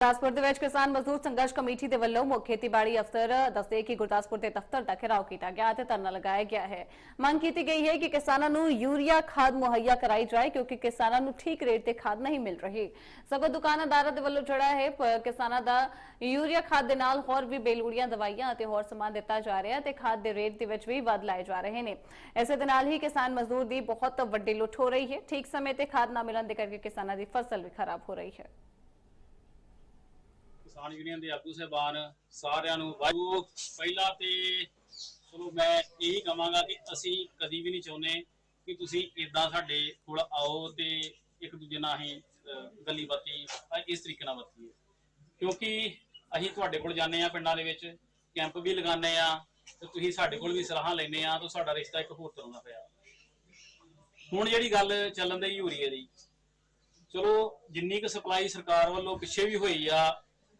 ਗੁਰਦਾਸਪੁਰ ਦੇ ਵਿੱਚ ਕਿਸਾਨ ਮਜ਼ਦੂਰ ਸੰਘਰਸ਼ ਕਮੇਟੀ ਦੇ ਵੱਲੋਂ ਮੁੱਖ ਖੇਤੀਬਾੜੀ ਅਫਸਰ ਦੱਸਦੇ ਕਿ ਗੁਰਦਾਸਪੁਰ ਦੇ ਦਫ਼ਤਰ ਦਾ ਘਿਰਾਓ ਕੀਤਾ ਗਿਆ ਤੇ ਧਰਨਾ ਲਗਾਇਆ ਗਿਆ ਹੈ। ਮੰਗ ਕੀਤੀ ਗਈ ਹੈ ਕਿ ਕਿਸਾਨਾਂ ਨੂੰ ਯੂਰੀਆ ਖਾਦ ਮੁਹੱਈਆ ਕਰਾਈ ਜਾਏ ਕਿਉਂਕਿ ਕਿਸਾਨਾਂ ਨੂੰ ਠੀਕ ਰੇਟ ਤੇ ਖਾਦ ਨਹੀਂ ਮਿਲ ਰਹੀ। ਸਗੋਂ ਦੁਕਾਨਦਾਰਾਂ ਦੇ ਵੱਲੋਂ ਜਿਹੜਾ ਹੈ ਕਿਸਾਨਾਂ ਦਾ ਯੂਰੀਆ ਖਾਦ ਦੇ ਨਾਲ ਹੋਰ ਵੀ ਬੇਲੂੜੀਆਂ ਦਵਾਈਆਂ ਅਤੇ ਹੋਰ ਸਮਾਨ ਦਿੱਤਾ ਜਾ ਰਿਹਾ ਤੇ ਖਾਦ ਦੇ ਰੇਟ ਦੇ ਵਿੱਚ ਵੀ ਵਾਧ ਲਾਏ ਜਾ ਰਹੇ ਨੇ। ਇਸੇ ਦੇ ਨਾਲ ਹੀ ਕਿਸਾਨ ਮਜ਼ਦੂਰ ਦੀ ਬਹੁਤ ਵੱਡੀ ਲੁੱਟ ਹੋ ਰਹੀ ਹੈ। ਠੀਕ ਸਮੇਂ ਤੇ ਖਾਦ ਨਾ ਮਿਲਣ ਦੇ ਕਰਕੇ ਕਿਸਾਨਾਂ ਦੀ ਫਸਲ ਵੀ ਖਰਾਬ ਹੋ ਰਹੀ ਹੈ। ਕਿਸਾਨ ਯੂਨੀਅਨ ਦੇ ਆਗੂ ਸਹਿਬਾਨ ਸਾਰਿਆਂ ਨੂੰ ਵਾਹਿਗੁਰੂ। ਪਹਿਲਾਂ ਤੇ ਚਲੋ ਮੈਂ ਇਹੀ ਕਹਾਂਗਾ ਕਿ ਅਸੀਂ ਕਦੀ ਵੀ ਨਹੀਂ ਚਾਹੁੰਦੇ ਕਿ ਤੁਸੀਂ ਇਦਾਂ ਸਾਡੇ ਕੋਲ ਆਓ ਤੇ ਇੱਕ ਦੂਜੇ ਨਾਲ ਹੀ ਗੱਲੀ ਬਾਤੀ ਇਸ ਤਰੀਕੇ ਨਾਲ ਵਰਤੀਏ ਕਿਉਂਕਿ ਅਸੀਂ ਤੁਹਾਡੇ ਕੋਲ ਜਾਂਦੇ ਆ ਪਿੰਡਾਂ ਦੇ ਵਿੱਚ, ਕੈਂਪ ਵੀ ਲਗਾਉਂਦੇ ਆ ਤੇ ਤੁਸੀਂ ਸਾਡੇ ਕੋਲ ਵੀ ਸਲਾਹਾਂ ਲੈਂਦੇ ਆ ਤਾਂ ਸਾਡਾ ਰਿਸ਼ਤਾ ਇੱਕ ਹੋਰ ਤਰ੍ਹਾਂ ਦਾ ਪਿਆ। ਹੁਣ ਜਿਹੜੀ ਗੱਲ ਚੱਲਣ ਦੀ ਯੂਰੀਏ ਦੀ ਚਲੋ ਜਿੰਨੀ ਕੁ ਸਪਲਾਈ ਸਰਕਾਰ ਵੱਲੋਂ ਪਿੱਛੇ ਵੀ ਹੋਈ ਆ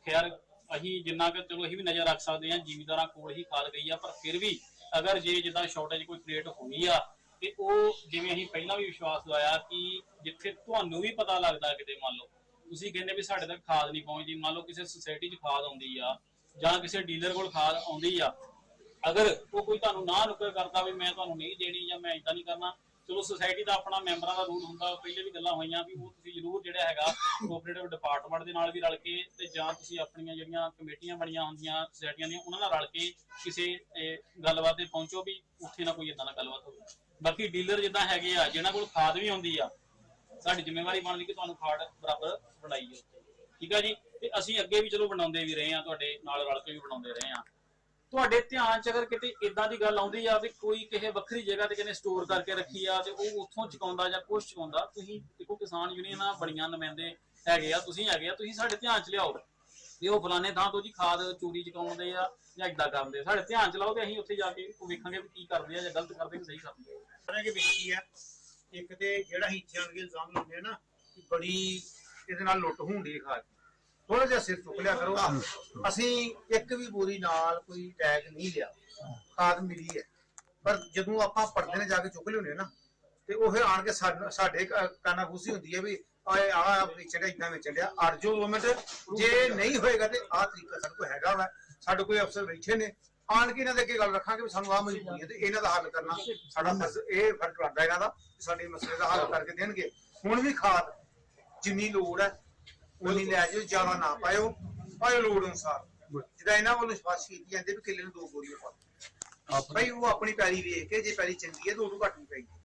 ਖੈਰ, ਅਸੀਂ ਜਿੰਨਾ ਕਿ ਚਲੋ ਅਸੀਂ ਵੀ ਨਜ਼ਰ ਰੱਖ ਸਕਦੇ ਹਾਂ, ਜ਼ਿਮੀਦਾਰਾਂ ਕੋਲ ਹੀ ਖਾਲ ਗਈ ਆ, ਪਰ ਫਿਰ ਵੀ ਅਗਰ ਜੇ ਜਿੱਦਾਂ ਸ਼ਾਰਟੇਜ ਕੋਈ ਕ੍ਰੀਏਟ ਹੋਈ ਆ, ਤੇ ਉਹ ਜਿਵੇਂ ਅਸੀਂ ਪਹਿਲਾਂ ਵੀ ਵਿਸ਼ਵਾਸ ਦਵਾਇਆ ਕਿ ਜਿੱਥੇ ਤੁਹਾਨੂੰ ਵੀ ਪਤਾ ਲੱਗਦਾ ਕਿਤੇ ਮੰਨ ਲਓ, ਤੁਸੀਂ ਕਹਿੰਦੇ ਵੀ ਸਾਡੇ ਤੱਕ ਖਾਦ ਨਹੀਂ ਪਹੁੰਚਦੀ, ਮੰਨ ਲਓ ਕਿਸੇ ਸੁਸਾਇਟੀ 'ਚ ਖਾਦ ਆਉਂਦੀ ਆ ਜਾਂ ਕਿਸੇ ਡੀਲਰ ਕੋਲ ਖਾਦ ਆਉਂਦੀ ਆ, ਅਗਰ ਉਹ ਕੋਈ ਤੁਹਾਨੂੰ ਨਾ ਨੁਕਰ ਕਰਦਾ ਵੀ ਮੈਂ ਤੁਹਾਨੂੰ ਨਹੀਂ ਦੇਣੀ ਜਾਂ ਮੈਂ ਇਦਾਂ ਨਹੀਂ ਕਰਨਾ ਚਲੋ ਸੋਸਾਇਟੀ ਦਾ ਆਪਣਾ ਮੈਂਬਰਾਂ ਦਾ ਰੂਲ ਹੁੰਦਾ, ਪਹਿਲੇ ਵੀ ਗੱਲਾਂ ਹੋਈਆਂ ਵੀ ਉਹ ਤੁਸੀਂ ਜ਼ਰੂਰ ਜਿਹੜਾ ਹੈਗਾ ਕੋਆਪਰੇਟਿਵ ਡਿਪਾਰਟਮੈਂਟ ਦੇ ਨਾਲ ਵੀ ਰਲ ਕੇ ਤੇ ਜਾਂ ਤੁਸੀਂ ਆਪਣੀਆਂ ਜਿਹੜੀਆਂ ਕਮੇਟੀਆਂ ਬਣੀਆਂ ਹੁੰਦੀਆਂ ਸੋਸਾਇਟੀਆਂ ਦੀਆਂ, ਉਹਨਾਂ ਨਾਲ ਰਲ ਕੇ ਕਿਸੇ ਗੱਲਬਾਤ ਤੇ ਪਹੁੰਚੋ ਵੀ ਉੱਥੇ ਨਾ ਕੋਈ ਇਦਾਂ ਦਾ ਗੱਲਬਾਤ ਹੋਵੇ। ਬਾਕੀ ਡੀਲਰ ਜਿੱਦਾਂ ਹੈਗੇ ਆ, ਜਿਹਨਾਂ ਕੋਲ ਖਾਦ ਵੀ ਹੁੰਦੀ ਆ, ਸਾਡੀ ਜ਼ਿੰਮੇਵਾਰੀ ਬਣਦੀ ਕਿ ਤੁਹਾਨੂੰ ਖਾਦ ਬਰਾਬਰ ਬਣਾਈਏ। ਠੀਕ ਆ ਜੀ? ਤੇ ਅਸੀਂ ਅੱਗੇ ਵੀ ਚਲੋ ਬਣਾਉਂਦੇ ਵੀ ਰਹੇ ਆ, ਤੁਹਾਡੇ ਨਾਲ ਰਲ ਕੇ ਵੀ ਬਣਾਉਂਦੇ ਰਹੇ ਆ। ਤੁਹਾਡੇ ਧਿਆਨ ਚ ਅਗਰ ਕਿਤੇ ਇਦਾਂ ਦੀ ਗੱਲ ਆਉਂਦੀ ਆ ਵੀ ਕੋਈ ਕਿਸੇ ਵੱਖਰੀ ਜਗ੍ਹਾ ਤੇ ਕਿਨੇ ਸਟੋਰ ਕਰਕੇ ਰੱਖੀ ਆ ਤੇ ਉਹ ਉੱਥੋਂ ਚੁਕਾਉਂਦਾ ਜਾਂ ਕੁਛ ਚੁਕਾਉਂਦਾ, ਤੁਸੀਂ ਦੇਖੋ ਕਿਸਾਨ ਯੂਨੀਅਨਾਂ ਬੜੀਆਂ ਨੁਮਾਇੰਦੇ ਹੈਗੇ ਆ, ਤੁਸੀਂ ਹੈਗੇ ਆ, ਤੁਸੀਂ ਸਾਡੇ ਧਿਆਨ ਚ ਲਿਆਓ। ਵੀ ਉਹ ਫਲਾਣੇ ਥਾਂ ਤੋਂ ਜੀ ਖਾਦ ਚੋਰੀ ਚੁਕਾਉਂਦੇ ਆ ਜਾਂ ਇਦਾਂ ਕਰਦੇ ਸਾਡੇ ਧਿਆਨ ਚ ਲਾਓ ਤੇ ਅਸੀਂ ਉੱਥੇ ਜਾ ਕੇ ਉਹ ਵੇਖਾਂਗੇ ਵੀ ਕੀ ਕਰਦੇ ਆ ਜਾਂ ਗਲਤ ਕਰਦੇ ਕਿ ਸਹੀ ਕਰਦੇ ਆ। ਸਾਰਿਆਂ ਦੀ ਬੇਨਤੀ ਹੈ ਇੱਕ ਤੇ ਜਿਹੜਾ ਹੀ ਜਾਣ ਇਲਜ਼ਾਮ ਲਾਉਂਦੇ ਆ ਨਾ ਬੜੀ ਇਹਦੇ ਨਾਲ ਲੁੱਟ ਹੁੰਦੀ ਹੈ ਖਾਦ ਥੋੜਾ ਜਿਹਾ ਸਿਰ ਚੁੱਕ ਲਿਆ ਕਰੋ। ਅਸੀਂ ਇੱਕ ਵੀ ਬੋਰੀ ਨਾਲ ਕੋਈ ਟੈਗ ਨਹੀਂ ਲਿਆ। ਖਾਦ ਮਿਲੀ ਹੈ। ਪਰ ਜਦੋਂ ਆਪਾਂ ਪਰਦੇ ਨੇ ਜਾ ਕੇ ਚੁੱਕ ਲਿਆਉਂਦੇ ਨਾ ਤੇ ਉਹ ਫਿਰ ਆਣ ਕੇ ਸਾਡੇ- ਕਾਨਾ ਖੁਸ਼ੀ ਹੁੰਦੀ ਹੈ ਵੀ ਆਏ ਆ ਵੇਚਿਆ ਇਦਾਂ ਵੇਚਣ ਡਿਆ। ਅਰਜੋ ਦੋ ਮਿੰਟ ਜੇ ਨਹੀਂ ਹੋਏਗਾ ਤੇ ਆਹ ਤਰੀਕਾ ਸਾਡੇ ਕੋਲ ਹੈਗਾ ਵਾ ਸਾਡੇ ਕੋਈ ਅਫਸਰ ਬੈਠੇ ਨੇ। ਆਣ ਕੇ ਇਹਨਾਂ ਦੇ ਅੱਗੇ ਗੱਲ ਰੱਖਾਂਗੇ ਵੀ ਸਾਨੂੰ ਆਹ ਮਜਬੂਰੀ ਹੈ ਤੇ ਇਹਨਾਂ ਦਾ ਹੱਲ ਕਰਨਾ। ਸਾਡਾ ਇਹ ਫਰਜ਼ ਬਣਦਾ ਇਹਨਾਂ ਦਾ ਸਾਡੇ ਮਸਲੇ ਦਾ ਹੱਲ ਕਰਕੇ ਦੇਣਗੇ। ਹੁਣ ਵੀ ਖਾਦ ਜਿੰਨੀ ਲੋੜ ਹੈ ਉਨੀ ਲੈ ਜਾਓ ਜ਼ਿਆਦਾ ਨਾ ਪਾਇਓ ਪਾਇਓ ਲੋੜ ਅਨੁਸਾਰ। ਜਿਹਦਾ ਇਹਨਾਂ ਵੱਲੋਂ ਸਪਾਸ਼ ਕੀਤੀ ਜਾਂਦੀ ਵੀ ਕਿੱਲੇ ਨੂੰ ਦੋ ਬੋਰੀਆਂ ਪਾ ਭਾਈ ਉਹ ਆਪਣੀ ਪੈਲੀ ਵੇਖ ਕੇ ਜੇ ਪੈਲੀ ਚੰਗੀ ਹੈ ਤਾਂ ਉਹਨੂੰ ਘੱਟ ਨਹੀਂ ਪਈ